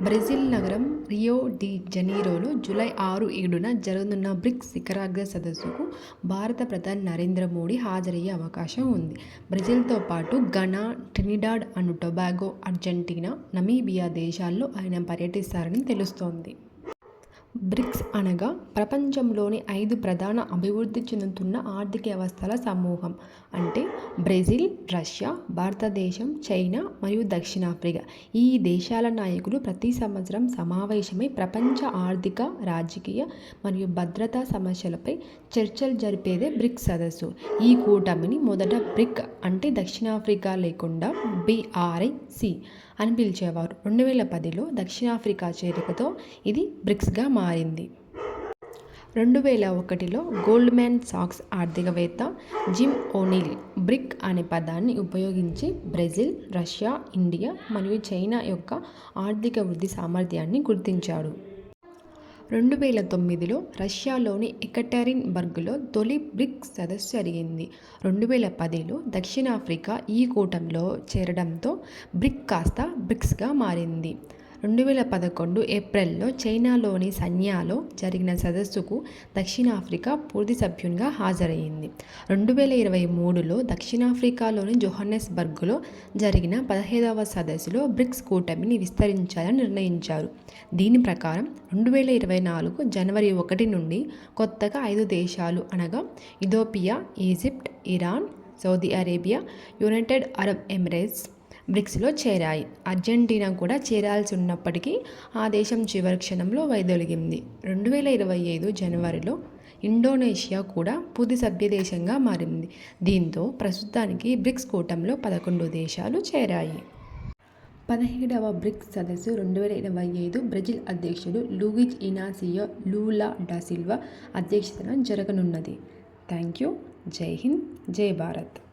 Brazil నగరం Rio de జనీరోలో July ఆరు ఏడున జరగనున్న బ్రిక్స్ శిఖరాగ్ర సదస్సుకు భారత ప్రధాని నరేంద్ర మోడీ హాజరయ్యే అవకాశం ఉంది. బ్రెజిల్తో పాటు Ghana Trinidad and Tobago Argentina Namibia దేశాల్లో ఆయన పర్యటిస్తారని తెలుస్తోంది. బ్రిక్స్ అనగా ప్రపంచంలోని ఐదు ప్రధాన అభివృద్ధి చెందుతున్న ఆర్థిక వ్యవస్థల సమూహం. అంటే బ్రెజిల్ రష్యా భారతదేశం చైనా మరియు దక్షిణాఫ్రికా. ఈ దేశాల నాయకులు ప్రతి సంవత్సరం సమావేశమై ప్రపంచ ఆర్థిక రాజకీయ మరియు భద్రతా సమస్యలపై చర్చలు జరిపేదే బ్రిక్స్ సదస్సు. ఈ కూటమిని మొదట బ్రిక్ అంటే దక్షిణాఫ్రికా లేకుండా బిఆర్ఐసి అని పిలిచేవారు. రెండు వేల పదిలో దక్షిణాఫ్రికా చేరికతో ఇది బ్రిక్స్గా మారింది మారింది. రెండు వేల ఒకటిలో గోల్డ్మ్యాన్ సాక్స్ ఆర్థికవేత్త జిమ్ ఓనీల్ బ్రిక్ అనే పదాన్ని ఉపయోగించి బ్రెజిల్ రష్యా ఇండియా మరియు చైనా యొక్క ఆర్థిక వృద్ధి సామర్థ్యాన్ని గుర్తించాడు. రెండు వేల తొమ్మిదిలో రష్యాలోని ఎకటెరిన్బర్గ్లో తొలి బ్రిక్స్ సదస్సు జరిగింది రెండు వేల పదిలో దక్షిణాఫ్రికా ఈ కూటమిలో చేరడంతో బ్రిక్ కాస్త బ్రిక్స్గా మారింది. రెండు వేల పదకొండు ఏప్రిల్లో చైనాలోని సన్యాలో జరిగిన సదస్సుకు దక్షిణాఫ్రికా పూర్తి సభ్యునిగా హాజరైంది రెండు వేల ఇరవై మూడులో దక్షిణాఫ్రికాలోని జోహన్నెస్బర్గ్లో జరిగిన పదహైదవ సదస్సులో బ్రిక్స్ కూటమిని విస్తరించాలని నిర్ణయించారు. దీని ప్రకారం రెండు వేల ఇరవై నాలుగు జనవరి ఒకటి నుండి కొత్తగా ఐదు దేశాలు అనగా Ethiopia Egypt Iran Saudi Arabia United Arab Emirates బ్రిక్స్లో చేరాయి. అర్జెంటీనా కూడా చేరాల్సి ఉన్నప్పటికీ ఆ దేశం చివరి క్షణంలో వైదొలిగింది. రెండు వేల ఇరవై ఐదు జనవరిలో ఇండోనేషియా కూడా పుది సభ్యదేశంగా మారింది. దీంతో ప్రస్తుతానికి బ్రిక్స్ కూటంలో పదకొండు దేశాలు చేరాయి. పదిహేడవ బ్రిక్స్ సదస్సు రెండు వేల ఇరవై ఐదు బ్రెజిల్ అధ్యక్షుడు లూయిజ్ ఇనాసియో లూలా డాసిల్వా అధ్యక్షతన జరగనున్నది. థ్యాంక్ యూ జై హింద్. జై భారత్.